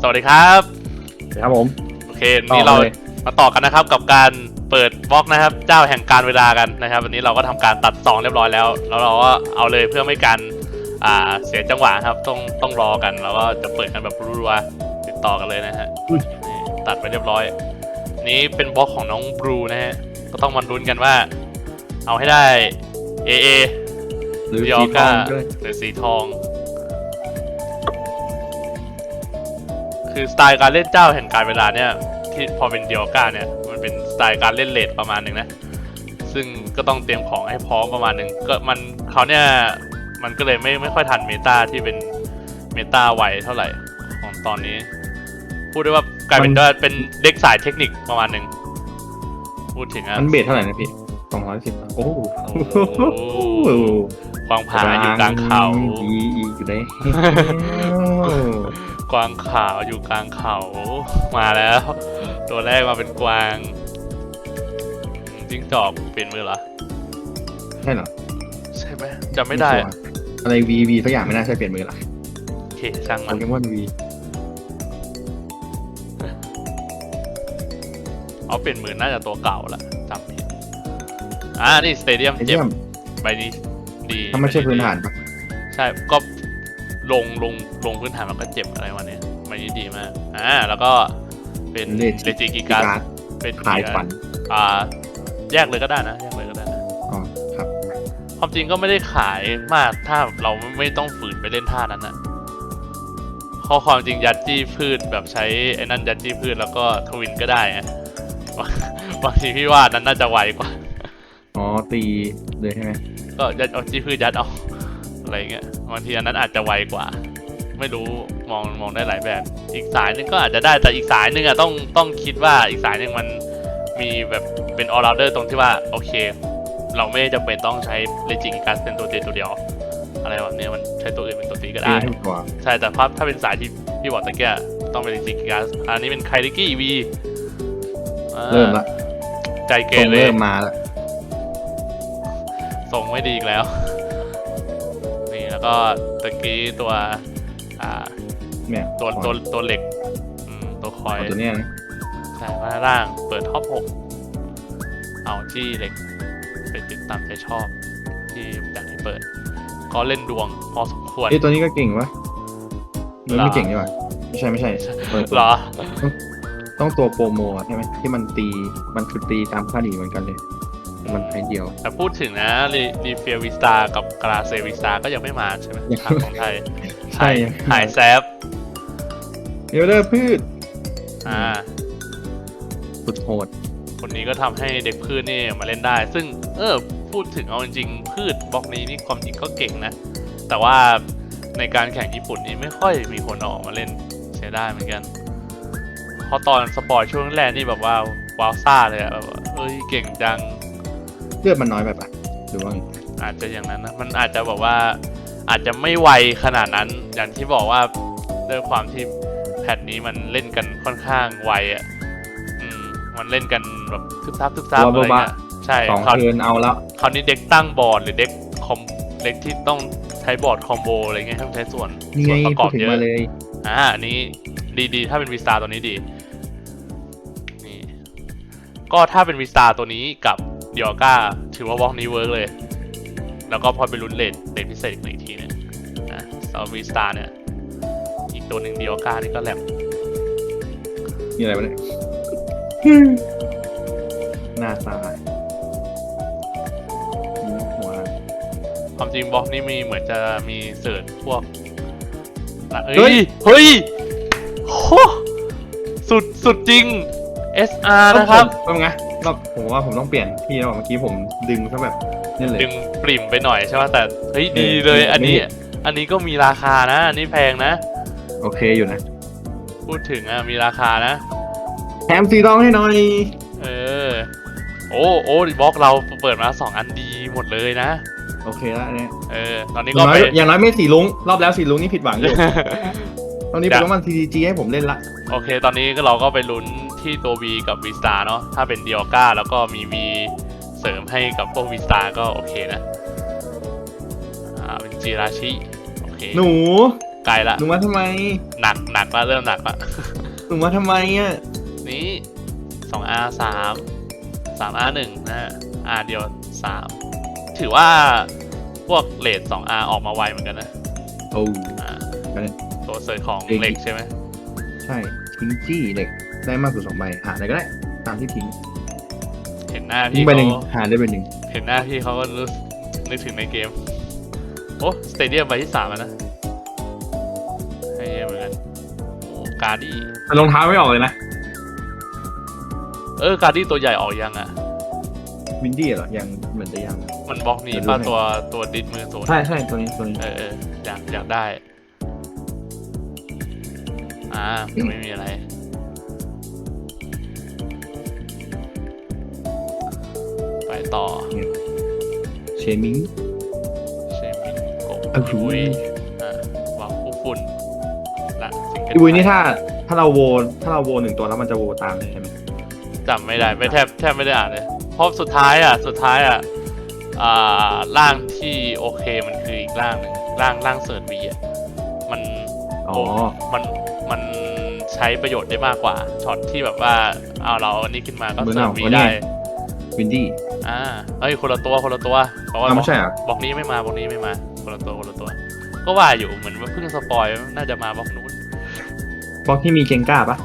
สวัสดีครับครับผม โอเควันนี่เราต่อเลย มาต่อกันนะครับกับการเปิดบล็อกนะครับ เจ้าแห่งการเวลากันนะครับวันนี้เราก็ทำการตัดซองเรียบร้อยแล้วแล้วเราก็เอาเลยเพื่อไม่การอ่าเสียจังหวะครับต้องต้องรอกันแล้วก็จะเปิดกันแบบรัวๆติดต่อกันเลยนะฮะนี่ตัดไปเรียบร้อย นี้เป็นบล็อกของน้องบลูนะฮะก็ต้องมาลุ้นกันว่า เอาให้ได้ AA หรือดิอสีอทก้าองด้วยหรือสีทอง คือสไตล์การเล่นเจ้าแห่งการเวลาเนี่ยที่พอเป็นดิออก้าเนี่ยมันเป็นสไตล์การเล่นเลทประมาณหนึ่งนะซึ่งก็ต้องเตรียมของให้พร้อมประมาณหนึ่งก็มันเขาเนี่ยมันก็เลยไม่ไม่ค่อยทันเมตาที่เป็นเมตาไวเท่าไหร่ของตอนนี้ พูดได้ว่ากลายเป็นว่าเป็นเด็กสายเทคนิคประมาณหนึ่งพูดถึงอะมันเบสเท่าไหร่นะพี่สองร้อยสิบโอ้โหโอ้โหกวางผาอยู่กลางเขาอีอีอยู่ได้ กวางขาวอยู่กลางเขามาแล้ว ตัวแรกมาเป็นกวางอืมจิ้งจอกเปลี่ยนมือเหรอใช่เหรอใช่ไหมจำไม่ได้ชัวร์อะไรวีวีสักอย่างไม่น่าใช่เปลี่ยนมือหรอโอเคช่างโปมันเกมอนวีเอาเปลี่ยนมือน่าจะตัวเก่าละจำผิดอ่านี่สเตเดียมไอ้เจ็เยี่บยมใบนี้ดีถ้าไม่ใช่ใบพื้นดีฐานปะใช่ก็ ลงลงลงพื้นฐานมันก็เจ็บอะไรวันนี้ใบนี้ดีมากอ่าแล้วก็เป็นเลจิกิการการ์ดเป็นคลายฝันอ่าแยกเลยก็ได้นะแยกเลยก็ได้นะอ๋อครับความจริงก็ไม่ได้ขายมากถ้าเราไม่ต้องฝืนไปเล่นท่านั้นนะข้อความจริงยัดจี้พืชแบบใช้ไอ้นั่นยัดจี้พืชแล้วก็ทวินก็ได้อะบางบางทีพี่ว่านั้นน่าจะไวกว่า อ๋อตีเลยใช่ไหมก็ยัดเอาจี้พืชยัดเอาอะไรเงี้ย บางทีอันนั้นอาจจะไวกว่า ไม่รู้มองมองได้หลายแบบ อีกสายหนึงก็อาจจะได้แต่อีกสายหนึงอะต้องต้องคิดว่าอีกสายหนึงมันมีแบบเป็น all rounder ตรงที่ว่าโอเค เราไม่จำเป็นต้องใช้เลจิกิกัสเป็นตัวเดียวตัวเดียว อะไรแบบเนี้ยมันใช้ตัวอื่นเป็นตัวตีก็ตีได้ให้กว่าใช่แต่ถ้าถ้าเป็นสายที่พี่บอกตะเกียต้องเป็นเลจิกิกัสอันนี้เป็นไคลิกี้วีเริ่มละใจเกตรงเรเริ่มมาละส่งไม่ดีอีกแล้วนี่ แล้วก็ตะกี้ตัวอ่าเนี่ยตัวตัวตัวเหล็กอืมตัวคอยเอาตัวเนี้ยนะใช่มาล่างเปิดท็อปหกเอาที่เหล็กเป็นติดตามใจชอบที่อยากให้เปิด ก็เล่นดวงพอสมควรเอ้ยตัวนี้ก็เก่งวะมันเหรอไม่เก่งดีกว่าไม่ใช่ไม่ใช่เปิดเหรอ ต้องตัวโปรโมอะใช่ไหมที่มันตีมันคือตีตามค่าดีเหมือนกันเลย มันแพ้เดียว แต่พูดถึงนะรีรีเฟียวิสตากับกราเซวิสตาก็ยังไม่มาใช่ไหมยัง ทางของไทยใช่ หายยังหายแซฟเอลเดอร์พืช อ่า สุดโหดคนนี้ก็ทำให้เด็กพืชนี่มาเล่นได้ ซึ่งเออพูดถึงเอาจริงๆพืชบล็อกนี้นี่ความจริงก็เก่งนะ แต่ว่าในการแข่งญี่ปุ่นนี่ไม่ค่อยมีคนเอาออกมาเล่นเสียดายเหมือนกันเพราะตอนสปอร์ตช่วงแรกนี่แบบว่าว้าวซ่าเลยอะแบบว่าเอ้ยเก่งจังเลือดมันน้อยไปปะหรือว่าไงอาจจะอย่างนั้นนะมันอาจจะแบบว่า อาจจะไม่ไวขนาดนั้น อย่างที่บอกว่าด้วยความที่แพทนี้มันเล่นกันค่อนข้างไวอะอืมมันเล่นกันแบบทึบซับทึบซับอะไรเงี้ยใช่สองคราวเทิร์นเอาแล้วคราวนี้เด็กตั้งบอร์ดหรือเด็กคอมเด็กที่ต้องใช้บอร์ดคอมโบอะไรเงี้ยต้องใช้ส่วนนี่ส่ไงวนประกพูอดบถึงเยอะมาเลยอ่าอันนี้ดีดีถ้าเป็นวีสตาตัวนี้ดี นี่ ก็ถ้าเป็นวีสตาตัวนี้กับ เดียก้าถือว่าวอล์กนี้เวิร์กเลย แล้วก็พอไปลุ้นเลทเลทพิเศษอีกทีเนี่ยนะสำหรับวีสตาเนี่ย อีกตัวหนึ่งเดียก้านี่ก็แหลมมีอะไรบ้างเนี่ยหน้าตายอืมหัวความจริงบล็อกนี้มีเหมือนจะมีเสิร์ชพวกอะเฮ้เฮ้ยยเฮ้ยโหสุด สุดจริง SR นะครับเป็นไง รอบผมว่าผมต้องเปลี่ยนพี่แล้วเมื่อกี้ผมดึงซะแบบนี่เลย ดึงปริ่มไปหน่อยใช่ไหมแต่เฮ้ยเออดีเลยไม่อันนี้ไม่อันนี้ก็มีราคานะ อันนี้แพงนะ โอเคอยู่นะพูดถึงอะมีราคานะ แถมสีทองให้หน่อยเออ โอ้โอ้บล็อกเราเปิดมาสองอันดีหมดเลยนะ โอเคแล้วอันเนี้ยเออ ตอนอนี้ย่าก็งน้อไป ยอย่างน้อยไม่สีลุงรอบแล้วสีลุงนี่ผิดหวังอยู่ ตอนนี้เป็นมัน TDG ให้ผมเล่นละ โอเค ตอนนี้ก็เราก็ไปลุ้น ที่ตัว V กับ V Star เนาะถ้าเป็นเดียก้าแล้วก็มี V เสริมให้กับพวก V Star ก็โอเคนะ อ่า เป็นจิราชิ โอเค หนู ไกลละ หนูมาทำไม หนักหนักละเริ่มหนักละ หนูมาทำไมอะ นี้สอง R สามสาม R หนึ่งนะฮะ R เดียวสามถือว่าพวกเลทสอง R ออกมาไวเหมือนกันนะ โอ้อ่าไปเลยตัวเสริร์ของเองเหล็กใช่ไหม ใช่ทิ้งจี้เด็ก ได้มากกว่าสองใบหาอะไรก็ได้ ตามที่ทิ้งเห็นหน้าทิ้พี่งใบหนึ่งเขาหาได้ใบหนึ่งเห็นหน้าพี่เขาก็รู้สึกนึกถึงในเกม โอ้สเตเดียมใบที่สามแล้วนะให้เยอะเหมือนกันโอ้การ์ดี้แต่รองเท้าไม่ออกเลยนะเออการ์ดี้ตัวใหญ่ออกยังอะ วินดี้เหรอยังเหมือนจะยัง มันบล็อกนี่เดี๋ยวดูป้าให้ตัวตัวดิสมือโซนใช่ใช่ตัวนี้ตัวนี้ เออเอออยากอยากได้ อ่ายังไม่มีอะไร ต่อเชมิงเชมิงโกะอ้าวบุยอ่าวางผู้ฝุ่นละซิงเกิลอีบุยนี่ถ้าถ้าเราโวถ้าเราโวหนึ่งตัวแล้วมันจะโวตามเลยใช่ไหมจำไม่ได้ไม่แทบแทบไม่ได้อ่านเลยเพราะสุดท้ายอะสุดท้ายอะอ่าร่างที่โอเคมันคืออีกร่างหนึ่งร่างร่างเสิร์ชวีอะมันอ๋อโอ้มันมันใช้ประโยชน์ได้มากกว่าช็อตที่แบบว่าเอาเราอันนี้ขึ้นมาก็เหมือนเสิร์ฟเอาวีอันนี้ได้ วินดี้อ่าเอ้ยคนละตัวคนละตัวเพราะว่าอ้าวบไม่อกใช่เหรอบอกนี้ไม่มาบอกนี้ไม่มา คนละตัวคนละตัว ก็ว่าอยู่เหมือนว่าเพิ่งสปอยน่าจะมาบอกนู้นบล็อกที่มีเกงก้าปะ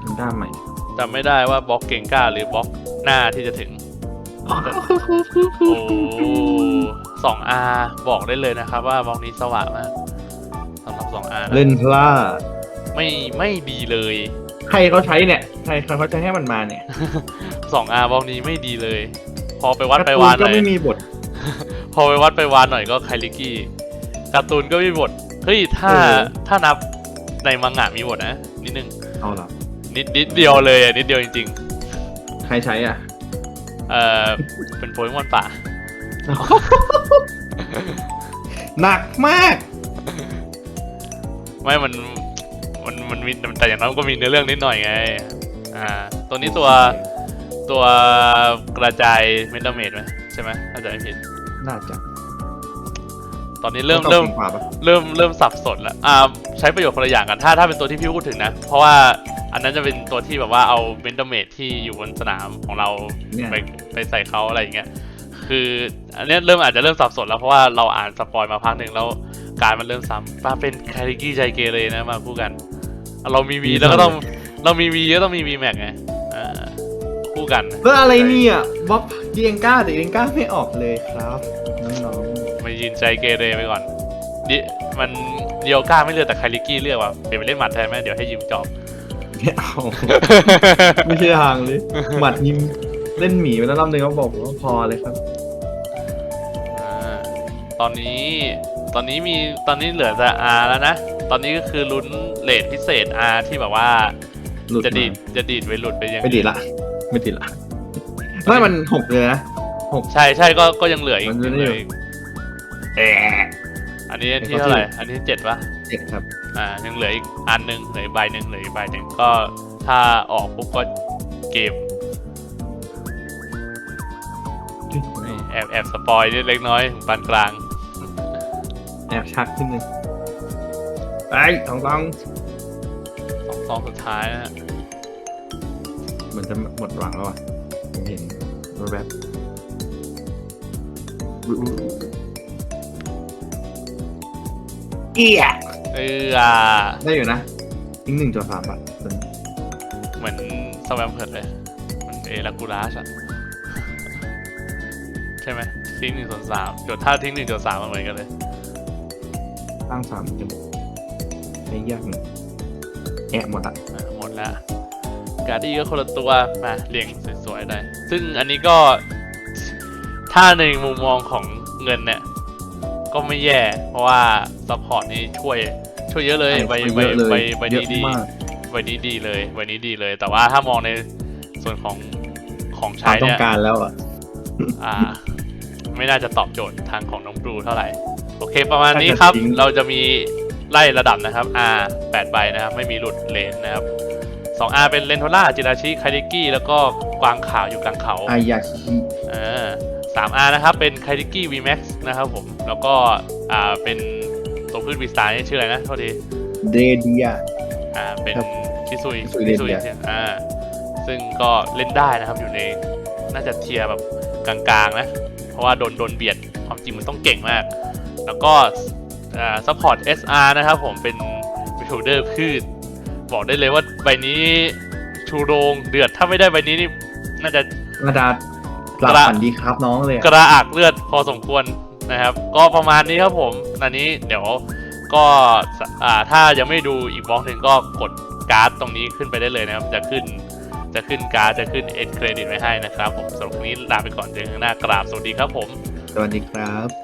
เกงก้าใหม่แต่ไม่ได้ว่าบล็อกเก่งกล้าหรือบล็อกหน้าที่จะถึงโอ้สองอาบอกได้เลยนะครับ ว่าบล็อกนี้สว่างมากสำหรับสองอาเล่นพลาดไม่ไม่ดีเลย ใครเขาใช้เนี่ย ใครเขาใช้ให้มันมาเนี่ยสองอาบล็อกนี้ไม่ดีเลย พอไปวัดไปการ์ตูวานนหก็น่อยไม่มีบท พอไปวัดไปวานหน่อยก็ไคลิกี้การ์ตูนก็มีบทเฮ้ยถ้าเออ ถ้านับในมังงะมีบทนะนิดนึงเอาเหรอนิดนิดเดียวเลยอะนิดเดียวจริงใครใช้อะ ๆเออเป็นโปเกมอนป่า หนักมาก ไม่มันมันมันมีแต่อย่างน้อยมันก็มีเนื้อเรื่องนิดหน่อยไง อ่าตัวนี้ตัวตัวกระจายเมตาเมดไหมใช่ไหมถ้าจะไม่ผิด น่าจะตอนนี้เริ่มต้องเริ่มตอบขวาปะเริ่มเริ่มสับสนแล้วอ่าใช้ประโยชน์คนละอย่างกันถ้าถ้าเป็นตัวที่พี่พูดถึงนะ เพราะว่าอันนั้นจะเป็นตัวที่แบบว่าเอาเบนเดเมทที่อยู่บนสนามของเราเนี่ยไปไปใส่เขาอะไรอย่างเงี้ยคืออันเนี้ยเริ่มอาจจะเริ่มสับสนแล้วเพราะว่าเราอ่านสปอยมาพักหนึ่งแล้วการมันเริ่มซ้ำมาเป็นคาริกี้ใจเกเรนะมาคู่กัน เรามีวีแล้วก็ต้อง เรามีวีก็ต้องมีวีแม็กไงอ่าคู่กันแล้วอะไรเนี่ยบ๊อบเกียงก้าแต่เกียงก้าไม่ออกเลยครับน้องมายืนใจเกเรไปก่อนดิมันเดียวก้าไม่เลือกแต่คาริกี้เลือกว่ะเปลี่ยนไปเล่นหมัดแทนไหมเดี๋ยวให้ยืมจอบ ๆไม่เอา ไม่ใช่ทางเลยหมัดยิมเล่นหมีไปแล้วรอบนึงเขาบอกว่าพอเลยครับ อ่าตอนนี้ตอนนี้มีตอนนี้เหลือแต่ R แล้วนะ ตอนนี้ก็คือลุ้นเลทพิเศษ R ที่แบบว่า หลุดจะดีดมาจะดีดไปหลุดไปยังไม่ดีดละ ไม่ดีดละไม่มันหกเลยนะหกใช่ใช่ก็ก็ยังเหลืออีกมันจะยังได้เหอยู่ลืออีกแอะอันนี้อันที่เท่าไหร่ อันที่เจ็ดปะเจ็ดครับ อ่ายังเหลืออีกอันหนึ่งเหลืออีกใบหนึ่งเหลืออีกใบหนึ่งก็ถ้าออกปุ๊บก็เกมแอบแอบสปอยนิดเล็กน้อยถึงปานกลาง แอบชักขึ้นเลยไอ้ทองทองสอง ซองสุดท้ายนะฮะเหมือนจะหมดหวังแล้วอะผมเห็นแวบๆเอียเอออะได้อยู่นะทิ้งหนึ่งจอสามบาทตัวนี้เหมือนสแวมเพิร์ดเลยมันเอลากูลาสอะใช่ไหมทิ้งหนึ่งส่วนสามจดท่าทิ้งหนึ่งส่วนสามมันเหมือนกันเลย ตั้งสามจะใช้ยากหนึ่ง แอะหมดอะอะหมดแล้วการ์ดี้ก็คนละตัวมาเรียงสวยๆได้ซึ่งอันนี้ก็ถ้าในมุมมองของเงินเนี่ย ก็ไม่แย่ เพราะว่าซัพพอร์ตนี่ช่วย ช่วยเยอะเลยใบใบเยอะเลยใบใบเยนี้อะดีมากใบนี้ดีเลยใบนี้ดีเลย แต่ว่าถ้ามองในส่วนของของควาใช้มต้อเนี่งยการแล้วอะอ่า ไม่น่าจะตอบโจทย์ทางของน้องบลูเท่าไหร่ โอเคประมาณนี้ครับถ้าจะทิ้งเราจะมี ไล่ระดับนะครับ R 8ใบนะครับ ไม่มีหลุดเลนนะครับ 2R เป็นเลนโทล่าจิราชิคาริกี้แล้วก็กวางขาวอยู่กลางเขาอายาชิเออ 3R นะครับเป็นคาริกี้ VMAX นะครับผม แล้วก็อ่าเป็นตัวพืชวีสไตล์นี่ชื่ออะไรนะโทษทีเดเดียอ่าเป็นครับชิซุยชิซุยเล่นซุยเนี่ยใช่อ่าซึ่งก็เล่นได้นะครับอยู่ในน่าจะเทียร์แบบกลางๆนะ เพราะว่าโดนโดนเบียดความจริงมันต้องเก่งมาก แล้วก็ อ่าซัพพอร์ต SR นะครับผมเป็นบิลเดอร์พืช บอกได้เลยว่าใบนี้ชูโรงเดือด ถ้าไม่ได้ใบนี้นี่น่าจะมาดาหลับกระฝันดีครับน้องเลยกระอักเลือดพอสมควรนะครับ ก็ประมาณนี้ครับผมอันนี้เดี๋ยวก็สอ่าถ้ายังไม่ดูอีกบล็อกหนึ่งก็กดการ์ดตรงนี้ขึ้นไปได้เลยนะครับ จะขึ้นจะขึ้นการ์ดจะขึ้นเอ็นเครดิตไว้ให้นะครับ ผมสำหรับวันนี้ลาไปก่อนเจอกันข้างหน้ากราบสวัสดีครับผม สวัสดีครับ